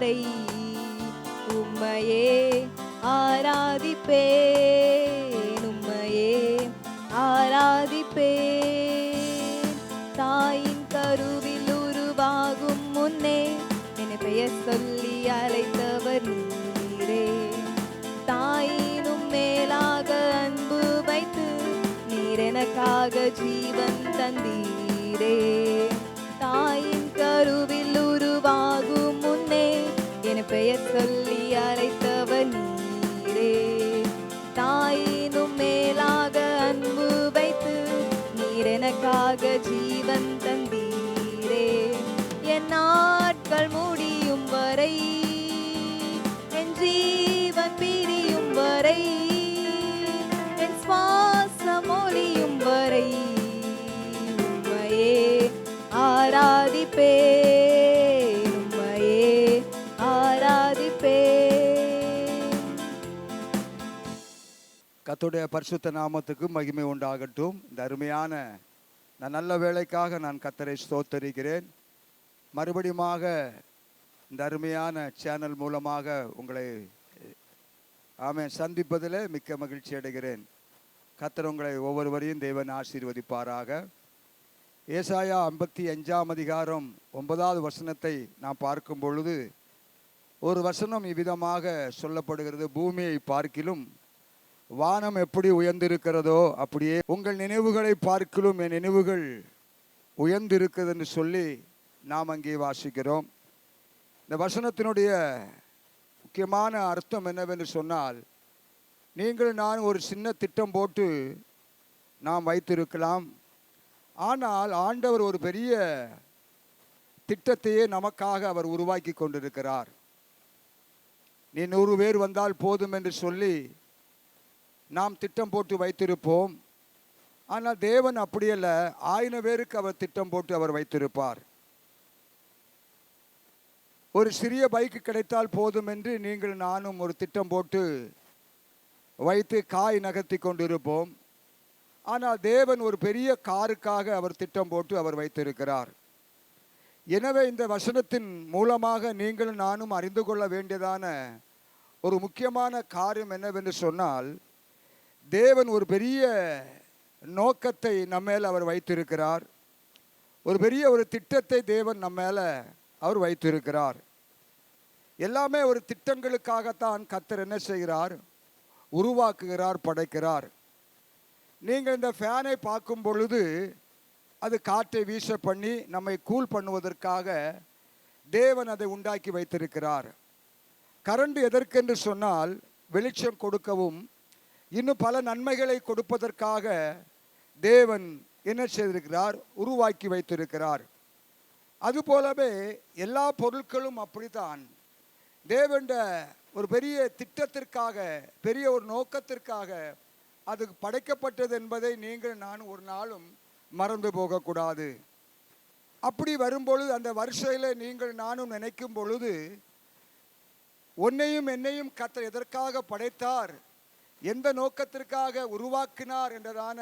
வரை உம்மையே ஆராதிப்பேன் உம்மையே ஆராதிப்பேன். தாயின் கருவில் உருவாகும் முன்னே என்னை பெயர் சொல்லி அழைத்தவர் நீரே. தாயினும் மேலாக அன்பு வைத்து நீர் எனக்காக ஜீவன் தந்தீரே. தாயின் கருவில் உருவாகும் என் பெயர் சொல்லி அழைத்தவர் நீரே. தாயினும் மேலாக அன்பு வைத்து நீர் எனக்காக ஜீவன் தந்தீரே. என் நாட்கள் மூடி கத்துடைய பரிசுத்த நாமத்துக்கு மகிமை உண்டாகட்டும். இந்த அருமையான நான் நல்ல வேலைக்காக நான் கத்தரை ஸ்தோத்தரிக்கிறேன். மறுபடியுமாக இந்த அருமையான சேனல் மூலமாக உங்களை ஆமே சந்திப்பதில் மிக்க மகிழ்ச்சி அடைகிறேன். கத்தர் உங்களை ஒவ்வொருவரையும் தேவன் ஆசீர்வதிப்பாராக. ஏசாயா ஐம்பத்தி அஞ்சாம் அதிகாரம் ஒன்பதாவது வசனத்தை நாம் பார்க்கும் பொழுது ஒரு வசனம் இவ்விதமாக சொல்லப்படுகிறது. பூமியை பார்க்கிலும் வானம் எப்படி உயர்ந்திருக்கிறதோ அப்படியே உங்கள் நினைவுகளை பார்க்கிலும் என் நினைவுகள் உயர்ந்திருக்கிறது என்று சொல்லி நாம் அங்கே வாசிக்கிறோம். இந்த வசனத்தினுடைய முக்கியமான அர்த்தம் என்னவென்று சொன்னால் நீங்கள் நான் ஒரு சின்ன திட்டம் போட்டு நாம் வைத்திருக்கலாம். ஆனால் ஆண்டவர் ஒரு பெரிய திட்டத்தையே நமக்காக அவர் உருவாக்கி கொண்டிருக்கிறார். நீ நூறு பேர் வந்தால் போதும் என்று சொல்லி நாம் திட்டம் போட்டு வைத்திருப்போம். ஆனால் தேவன் அப்படியல்ல ஆயிரம் பேருக்கு அவர் திட்டம் போட்டு அவர் வைத்திருப்பார். ஒரு சிறிய பைக்கு கிடைத்தால் போதும் என்று நீங்கள் நானும் ஒரு திட்டம் போட்டு வைத்து காய் நகர்த்தி கொண்டிருப்போம். ஆனால் தேவன் ஒரு பெரிய காருக்காக அவர் திட்டம் போட்டு அவர் வைத்திருக்கிறார். எனவே இந்த வசனத்தின் மூலமாக நீங்களும் நானும் அறிந்து கொள்ள வேண்டியதான ஒரு முக்கியமான காரியம் என்னவென்று சொன்னால் தேவன் ஒரு பெரிய நோக்கத்தை நம்ம அவர் வைத்திருக்கிறார். ஒரு பெரிய ஒரு திட்டத்தை தேவன் நம்ம அவர் வைத்திருக்கிறார். எல்லாமே ஒரு திட்டங்களுக்காகத்தான் கத்தர் என்ன செய்கிறார்? உருவாக்குகிறார் படைக்கிறார். நீங்கள் இந்த ஃபேனை பார்க்கும் பொழுது அது காற்றை வீச பண்ணி நம்மை கூல் பண்ணுவதற்காக தேவன் அதை உண்டாக்கி வைத்திருக்கிறார். கரண்ட் எதற்கென்று சொன்னால் வெளிச்சம் கொடுக்கவும் இன்னும் பல நன்மைகளை கொடுப்பதற்காக தேவன் என்ன செய்திருக்கிறார்? உருவாக்கி வைத்திருக்கிறார். அதுபோலவே எல்லா பொருட்களும் அப்படித்தான். தேவண்ட ஒரு பெரிய திட்டத்திற்காக பெரிய ஒரு நோக்கத்திற்காக அது படைக்கப்பட்டது என்பதை நீங்கள் நான் ஒரு நாளும் மறந்து போகக்கூடாது. அப்படி வரும்பொழுது அந்த வரிசையில் நீங்கள் நானும் நினைக்கும் பொழுது உன்னையும் என்னையும் கத்த எதற்காக படைத்தார்? எந்த நோக்கத்திற்காக உருவாக்கினார் என்றதான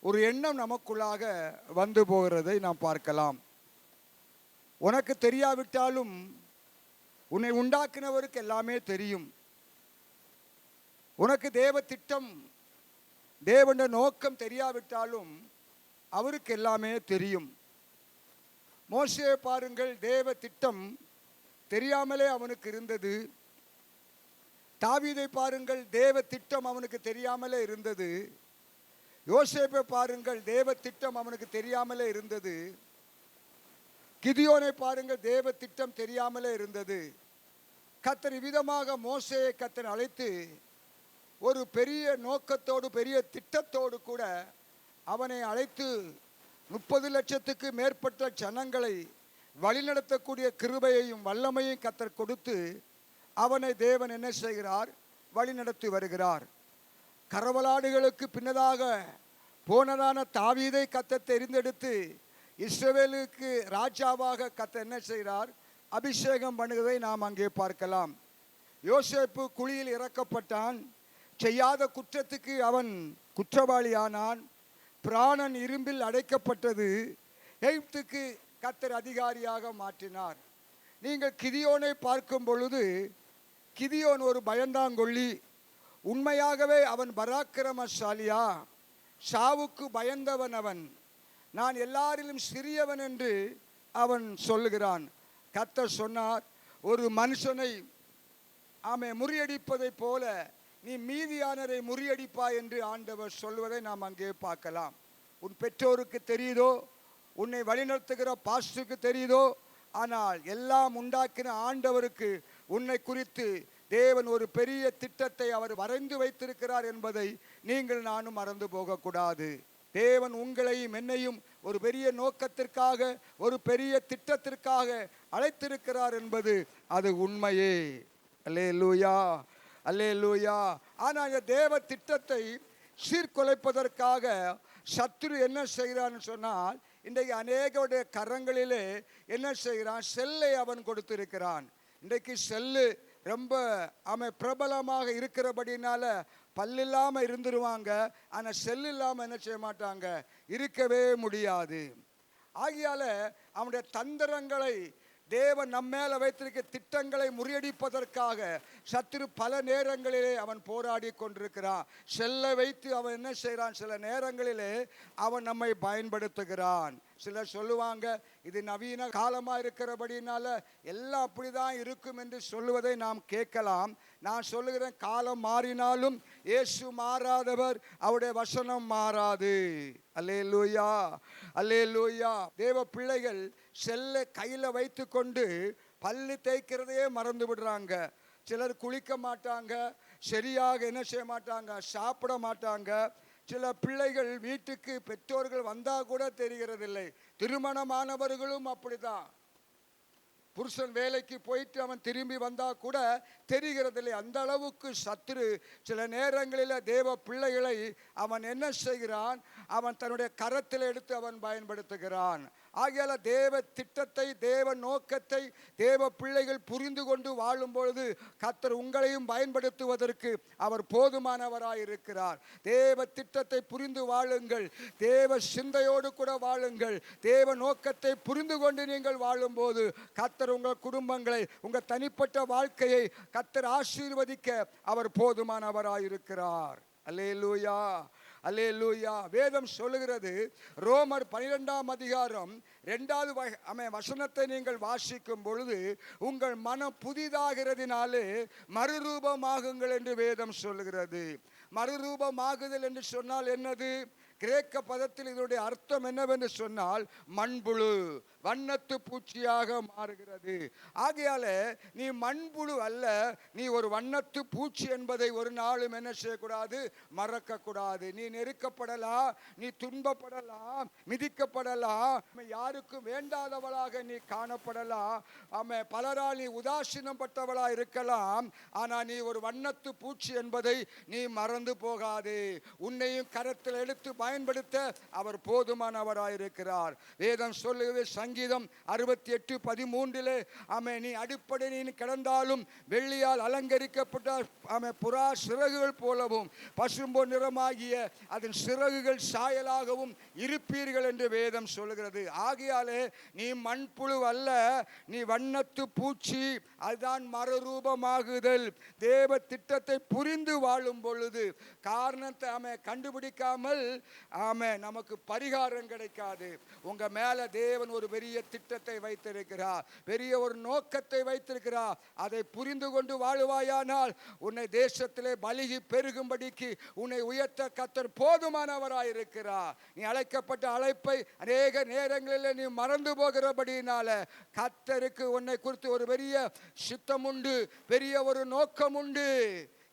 ஒரு எண்ணம் நமக்குள்ளாக வந்து போகிறதை நாம் பார்க்கலாம். உனக்கு தெரியாவிட்டாலும் உன்னை உண்டாக்கினவருக்கு எல்லாமே தெரியும். உனக்கு தேவ திட்டம் தேவன நோக்கம் தெரியாவிட்டாலும் அவருக்கு எல்லாமே தெரியும். மோசையை பாருங்கள் தேவ திட்டம் தெரியாமலே அவனுக்கு இருந்தது. தாவீதை பாருங்கள் தேவ திட்டம் அவனுக்கு தெரியாமலே இருந்தது. யோசேப்பை பாருங்கள் தேவ திட்டம் அவனுக்கு தெரியாமலே இருந்தது. கிதியோனை பாருங்கள் தேவ திட்டம் தெரியாமலே இருந்தது. கத்தர் விதமாக மோசையை கத்தர் அழைத்து ஒரு பெரிய நோக்கத்தோடு பெரிய திட்டத்தோடு கூட அவனை அழைத்து முப்பது லட்சத்துக்கு மேற்பட்ட ஜனங்களை வழிநடத்தக்கூடிய கிருபையையும் வல்லமையும் கத்தர் கொடுத்து அவனை தேவன் என்ன செய்கிறார்? வழிநடத்தி வருகிறார். கரவலாடுகளுக்கு பின்னதாக போனதான தாவீதை கத்த தெரிந்தெடுத்து இஸ்ரவேலுக்கு ராஜாவாக கத்த என்ன செய்கிறார்? அபிஷேகம் பண்ணுவதை நாம் அங்கே பார்க்கலாம். யோசேப்பு குழியில் இறக்கப்பட்டான். செய்யாத குற்றத்துக்கு அவன் குற்றவாளியானான். பிராணன் இரும்பில் அடைக்கப்பட்டது எகிப்துக்கு கத்தர் அதிகாரியாக மாற்றினார். நீங்கள் கிதியோனை பார்க்கும் பொழுது கிதியோன் ஒரு பயந்தாங்கொள்ளி உண்மையாகவே அவன் பராக்கிரமசாலியா? சாவுக்கு பயந்தவன் அவன் நான் எல்லாரிலும் சிறியவன் என்று அவன் சொல்லுகிறான். கத்தர் சொன்னார் ஒரு மனுஷனை ஆமை முறியடிப்பதைப் போல நீ மீதியானரை முறியடிப்பாய் என்று ஆண்டவர் சொல்வதை நாம் அங்கே பார்க்கலாம். உன் பெற்றோருக்கு தெரியுதோ? உன்னை வழிநடத்துகிற பாஸ்டருக்கு தெரியுதோ? ஆனால் எல்லாம் உண்டாக்கின ஆண்டவருக்கு உன்னை குறித்து தேவன் ஒரு பெரிய திட்டத்தை அவர் வரைந்து வைத்திருக்கிறார் என்பதை நீங்கள் நானும் மறந்து போகக்கூடாது. தேவன் உங்களையும் என்னையும் ஒரு பெரிய நோக்கத்திற்காக ஒரு பெரிய திட்டத்திற்காக அழைத்திருக்கிறார் என்பது அது உண்மையே. அல்லே லூயா அல்லே லூயா ஆனால் இந்த தேவ திட்டத்தை சீர்குலைப்பதற்காக சத்ரு என்ன செய்கிறான்னு சொன்னால் இன்றைக்கு அநேகருடைய கரங்களிலே என்ன செய்கிறான்? செல்லை அவன் கொடுத்திருக்கிறான். இன்றைக்கு செல்லு ரொம்ப அவன் பிரபலமாக இருக்கிறபடினால பல்லில்லாமல் இருந்துருவாங்க. ஆனால் செல் இல்லாமல் என்ன செய்ய மாட்டாங்க? இருக்கவே முடியாது. ஆகியால அவனுடைய தந்திரங்களை தேவன் நம்ம மேல வைத்திருக்க திட்டங்களை முறியடிப்பதற்காக சத்துரு பல நேரங்களிலே அவன் போராடி கொண்டிருக்கிறான். செல்லை வைத்து அவன் என்ன செய்கிறான்? சில நேரங்களிலே அவன் நம்மை பயன்படுத்துகிறான். சிலர் சொல்லுவாங்க இது நவீன காலமாக இருக்கிறபடினால எல்லாம் அப்படிதான் இருக்கும் என்று சொல்லுவதை நாம் கேட்கலாம். நான் சொல்லுகிறேன் காலம் மாறினாலும் இயேசு மாறாதவர் அவருடைய வசனம் மாறாது. அல்லே லூயா அல்லே லூயா தேவ பிள்ளைகள் செல்லை கையில் வைத்துக்கொண்டு பல்லு தேய்க்கிறதையே மறந்து விடுறாங்க. சிலர் குளிக்க மாட்டாங்க சரியாக என்ன செய்ய மாட்டாங்க சாப்பிட மாட்டாங்க. சில பிள்ளைகள் வீட்டுக்கு பெற்றோர்கள் வந்தால் கூட தெரிகிறதில்லை. திருமணமானவர்களும் அப்படிதான். புருஷன் வேலைக்கு போயிட்டு அவன் திரும்பி வந்தால் கூட தெரிகிறதில்லை. அந்த அளவுக்கு சத்துரு. சில நேரங்களில் தேவ பிள்ளைகளை அவன் என்ன செய்கிறான்? அவன் தன்னுடைய கரத்தில் எடுத்து அவன் பயன்படுத்துகிறான். ஆகையால் தேவ திட்டத்தை தேவ நோக்கத்தை தேவ பிள்ளைகள் புரிந்து கொண்டு வாழும் பொழுது கத்தர் உங்களையும் பயன்படுத்துவதற்கு அவர் போதுமானவராயிருக்கிறார் தேவ திட்டத்தை புரிந்து வாழுங்கள். தேவ சிந்தையோடு கூட வாழுங்கள். தேவ நோக்கத்தை புரிந்து கொண்டு நீங்கள் வாழும்போது கத்தர் உங்கள் குடும்பங்களை உங்கள் தனிப்பட்ட வாழ்க்கையை கத்தர் ஆசீர்வதிக்க அவர் போதுமானவராயிருக்கிறார் அல்லேலூயா. அல்லேலூயா. வேதம் சொல்லுகிறது ரோமர் பனிரெண்டாம் அதிகாரம் ரெண்டாவது அமை வசனத்தை நீங்கள் வாசிக்கும் பொழுது உங்கள் மனம் புதிதாகிறதுனாலே மறுரூபமாகுங்கள் என்று வேதம் சொல்லுகிறது. மறுரூபமாகுதல் என்று சொன்னால் என்னது? கிரேக்க பதத்தில் இதனுடைய அர்த்தம் என்னவென்று சொன்னால் மண்புழு. வண்ணத்து பூச்சியாக மாறுகிறது. ஆகையால நீ மண்புழு அல்ல நீ ஒரு வண்ணத்து பூச்சி என்பதை ஒரு நாளும் என்ன செய்யக்கூடாது? மறக்கக்கூடாது. நீ நெருக்கப்படலாம் நீ துன்பப்படலாம் மிதிக்கப்படலாம் யாருக்கும் வேண்டாதவளாக நீ காணப்படலாம் ஆமாம் பலரால் நீ உதாசீனம் பட்டவளாக இருக்கலாம் ஆனா நீ ஒரு வண்ணத்து பூச்சி என்பதை நீ மறந்து போகாது. உன்னையும் கரத்தில் எடுத்து பயன்படுத்த அவர் போதுமானவராயிருக்கிறார். வேதம் சொல்லுகிறது சங்கீதம் அறுபத்தி எட்டு பதிமூன்றிலே ஆமே நீ அடிப்படை நீ கிடந்தாலும் வெள்ளியால் அலங்கரிக்கப்பட்ட ஆமே புறா சிறகுகள் போலவும் பசும்பொ நிறமாகிய அதன் சிறகுகள் சாயலாகவும் இருப்பீர்கள் என்று வேதம் சொல்லுகிறது. ஆகையாலே நீ மண்புழு அல்ல நீ வண்ணத்து பூச்சி அதுதான் மறுரூபமாகுதல். தேவ திட்டத்தை புரிந்து வாழும் பொழுது காரணத்தை ஆமே கண்டுபிடிக்காமல் ஆமை நமக்கு பரிகாரம் கிடைக்காது. உங்க மேல தேவன் ஒரு பெரிய திட்டத்தை வைத்திருக்கிறார் பெரிய ஒரு நோக்கத்தை வைத்திருக்கிறார். அதை புரிந்து கொண்டு வாழுவாயானால் உன்னை தேசத்திலே பலிகி பெருகும்படிக்கு உன்னை உயர்த்த கத்தர் போதுமானவராயிருக்கிறார் நீ அழைக்கப்பட்ட அழைப்பை அநேக நேரங்களில் நீ மறந்து போகிறபடியினால கத்தருக்கு உன்னை குறித்து ஒரு பெரிய சித்தம் உண்டு பெரிய ஒரு நோக்கம் உண்டு.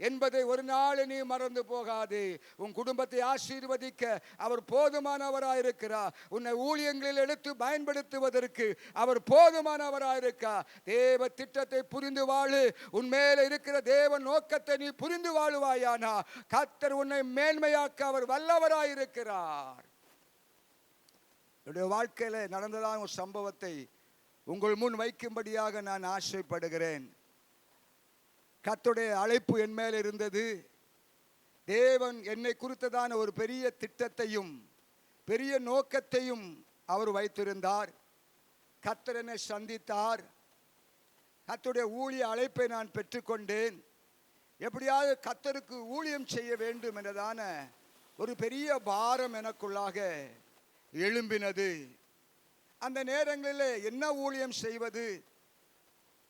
என்பதை ஒரு நாள் நீ மறந்து போகாது. உன் குடும்பத்தை ஆசீர்வதிக்க அவர் போதுமானவராயிருக்கிறார் உன்னை ஊழியங்களில் எடுத்து பயன்படுத்துவதற்கு அவர் போதுமானவராயிருக்கார் தேவ திட்டத்தை புரிந்து வாழு. உன் மேல இருக்கிற தேவ நோக்கத்தை நீ புரிந்து வாழுவாயானா. கத்தர் உன்னை மேன்மையாக்க அவர் வல்லவராயிருக்கிறார். என்னுடைய வாழ்க்கையில நடந்ததான ஒரு சம்பவத்தை உங்கள் முன் வைக்கும்படியாக நான் ஆசைப்படுகிறேன். கத்துடைய அழைப்பு என் மேல் இருந்தது. தேவன் என்னை குறித்ததான ஒரு பெரிய திட்டத்தையும் பெரிய நோக்கத்தையும் அவர் வைத்திருந்தார். கத்தரனை சந்தித்தார். கத்துடைய ஊழிய அழைப்பை நான் பெற்றுக்கொண்டேன். எப்படியாவது கத்தருக்கு ஊழியம் செய்ய வேண்டும் என்றதான ஒரு பெரிய பாரம் எனக்குள்ளாக எழும்பினது. அந்த நேரங்களில் என்ன ஊழியம் செய்வது?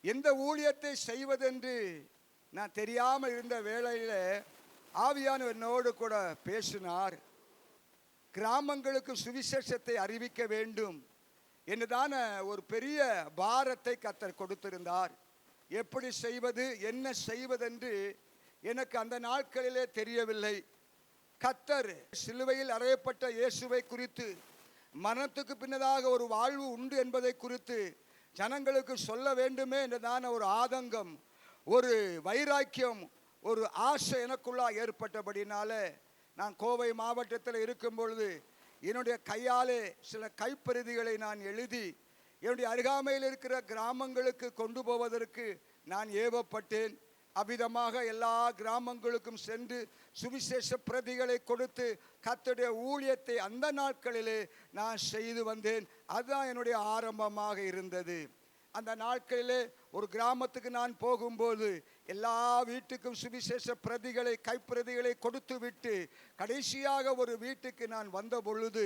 எந்த ஊழியத்தை செய்வதென்று நான் தெரியாமல் இருந்த வேளையில் ஆவியானவர் என்னோடு கூட பேசினார். கிராமங்களுக்கு சுவிசேஷத்தை அறிவிக்க வேண்டும் என்றுதான ஒரு பெரிய பாரத்தை கத்தர் கொடுத்திருந்தார். எப்படி செய்வது என்ன செய்வதென்று எனக்கு அந்த நாட்களிலே தெரியவில்லை. கத்தர் சிலுவையில் அறையப்பட்ட இயேசுவை குறித்து மரணத்துக்கு பின்னதாக ஒரு வாழ்வு உண்டு என்பதை குறித்து ஜனங்களுக்கு சொல்ல வேண்டுமே என்றதான ஒரு ஆதங்கம் ஒரு வைராக்கியம் ஒரு ஆசை எனக்குள்ளா ஏற்பட்டபடினால நான் கோவை மாவட்டத்தில் இருக்கும் பொழுது என்னுடைய கையாலே சில கைப்பரிதிகளை நான் எழுதி என்னுடைய அருகாமையில் இருக்கிற கிராமங்களுக்கு கொண்டு போவதற்கு நான் ஏவப்பட்டேன். அவ்விதமாக எல்லா கிராமங்களுக்கும் சென்று சுவிசேஷ பிரதிகளை கொடுத்து கத்துடைய ஊழியத்தை அந்த நாட்களிலே நான் செய்து வந்தேன். அதுதான் என்னுடைய ஆரம்பமாக இருந்தது. அந்த நாட்களிலே ஒரு கிராமத்துக்கு நான் போகும்போது எல்லா வீட்டுக்கும் சுவிசேஷ பிரதிகளை கைப்பிரதிகளை கொடுத்து விட்டு கடைசியாக ஒரு வீட்டுக்கு நான் வந்த பொழுது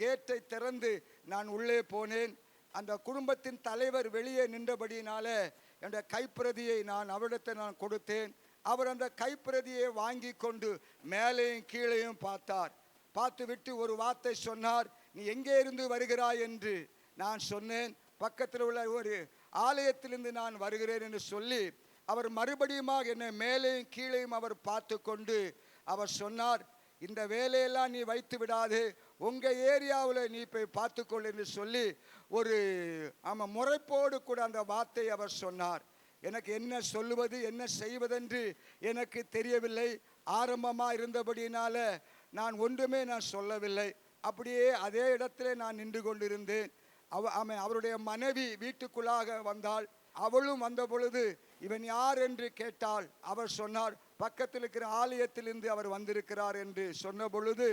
கேட்டை திறந்து நான் உள்ளே போனேன். அந்த குடும்பத்தின் தலைவர் வெளியே நின்றபடியினால என்னுடைய கைப்பிரதியை நான் அவரிடத்தை நான் கொடுத்தேன். அவர் அந்த கைப்பிரதியை வாங்கி கொண்டு மேலேயும் கீழேயும் பார்த்தார். பார்த்துவிட்டு ஒரு வார்த்தை சொன்னார் நீ எங்கே இருந்து வருகிறாய்? என்று நான் சொன்னேன். பக்கத்தில் உள்ள ஒரு ஆலயத்திலிருந்து நான் வருகிறேன் என்று சொல்லி அவர் மறுபடியுமாக என்னை மேலேயும் கீழேயும் அவர் பார்த்து கொண்டு அவர் சொன்னார் இந்த வேலையெல்லாம் நீ வைத்து விடாது உங்கள் ஏரியாவில் நீ போய் பார்த்துக்கொள் என்று சொல்லி ஒரு ஆமாம் முறைப்போடு கூட அந்த வார்த்தை அவர் சொன்னார். எனக்கு என்ன சொல்லுவது என்ன செய்வதென்று எனக்கு தெரியவில்லை. ஆரம்பமாக இருந்தபடியினால நான் ஒன்றுமே நான் சொல்லவில்லை. அப்படியே அதே இடத்துல நான் நின்று கொண்டிருந்தேன். அவ அவன் அவருடைய மனைவி வீட்டுக்குள்ளாக வந்தாள். அவளும் வந்த பொழுது இவன் யார் என்று கேட்டாள். அவர் சொன்னார் பக்கத்தில் இருக்கிற ஆலயத்திலிருந்து அவர் வந்திருக்கிறார் என்று சொன்ன பொழுது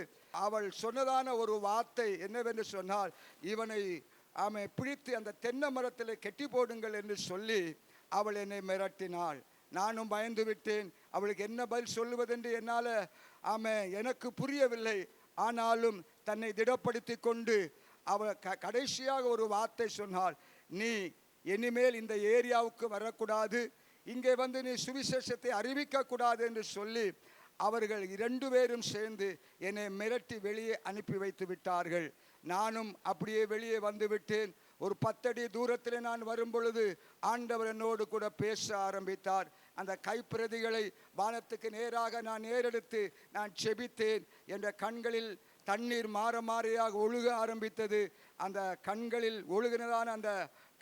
அவள் சொன்னதான ஒரு வார்த்தை என்னவென்று சொன்னால் இவனை ஆமை பிடித்து அந்த தென்னை மரத்தில் கெட்டி போடுங்கள் என்று சொல்லி அவள் என்னை மிரட்டினாள். நானும் பயந்து விட்டேன். அவளுக்கு என்ன பதில் சொல்லுவதென்று என்னால் ஆமை எனக்கு புரியவில்லை. ஆனாலும் தன்னை திடப்படுத்தி கொண்டு அவள் க கடைசியாக ஒரு வார்த்தை சொன்னால் நீ இனிமேல் இந்த ஏரியாவுக்கு வரக்கூடாது. இங்கே வந்து நீ சுவிசேஷத்தை அறிவிக்கக்கூடாது என்று சொல்லி அவர்கள் இரண்டு பேரும் சேர்ந்து என்னை மிரட்டி வெளியே அனுப்பி வைத்து விட்டார்கள். நானும் அப்படியே வெளியே வந்து விட்டேன். ஒரு பத்தடி தூரத்தில் நான் வரும் பொழுது ஆண்டவர் என்னோடு கூட பேச ஆரம்பித்தார். அந்த கைப்பிரதிகளை வானத்துக்கு நேராக நான் நேரெடுத்து நான் செபித்தேன். என்ற கண்களில் தண்ணீர் மாற மாறியாக ஒழுக ஆரம்பித்தது. அந்த கண்களில் ஒழுகினதான அந்த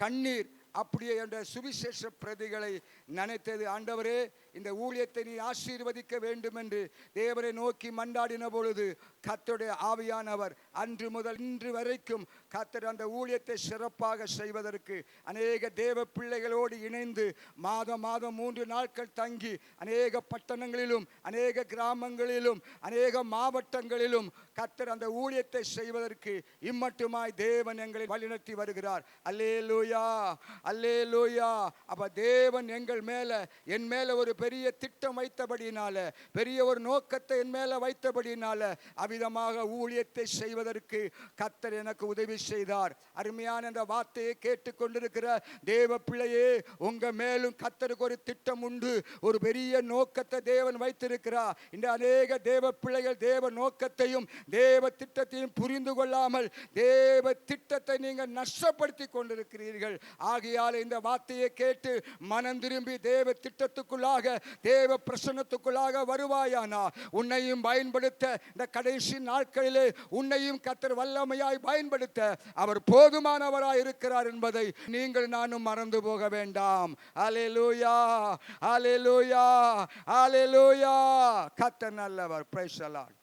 கண்ணீர் அப்படியே என்ற சுவிசேஷ பிரதிகளை நினைத்தது. ஆண்டவரே இந்த ஊழியத்தை நீ ஆசீர்வதிக்க வேண்டும் என்று தேவரை நோக்கி மண்டாடின பொழுது கத்தருடைய ஆவியானவர் அன்று முதல் இன்று வரைக்கும் கத்தர் அந்த ஊழியத்தை சிறப்பாக செய்வதற்கு அநேக தேவ பிள்ளைகளோடு இணைந்து மாதம் மாதம் மூன்று நாட்கள் தங்கி அநேக பட்டணங்களிலும் அநேக கிராமங்களிலும் அநேக மாவட்டங்களிலும் கத்தர் அந்த ஊழியத்தை செய்வதற்கு இம்மட்டுமாய் தேவன் எங்களை வழிநடத்தி வருகிறார். அல்லேலூயா அல்லேலூயா. அப்ப தேவன் எங்கள் மேல என் மேல ஒரு பெரிய திட்டம் வைத்தபடினால பெரிய ஒரு நோக்கத்தை என் மேலே வைத்தபடினால அவ்விதமாக ஊழியத்தை செய்வதற்கு கத்தர் எனக்கு உதவி செய்தார். அருமையான அந்த வார்த்தையை கேட்டுக்கொண்டிருக்கிற தேவ பிள்ளையே உங்க மேலும் கத்தருக்கு ஒரு திட்டம் உண்டு. ஒரு பெரிய நோக்கத்தை தேவன் வைத்திருக்கிறார். இந்த அநேக தேவ பிள்ளைகள் தேவ நோக்கத்தையும் தேவ திட்டத்தையும் புரிந்து கொள்ளாமல் தேவ திட்டத்தை நீங்கள் நஷ்டப்படுத்தி கொண்டிருக்கிறீர்கள். ஆகையால் இந்த வார்த்தையை கேட்டு மனம் திரும்பி தேவ திட்டத்துக்குள்ளாக தேவ பிரசன்னத்துக்குள்ளாக வருவாயானா? உன்னையும் பயன்படுத்த இந்த கடைசி நாட்களிலே உன்னையும் கத்தர் வல்லமையாய் பயன்படுத்த அவர் போதுமானவராய் இருக்கிறார் என்பதை நீங்கள் நானும் மறந்து போக வேண்டாம். அலேலூயா அலேலூயா அலேலூயா கத்தர் நல்லவர். Price allot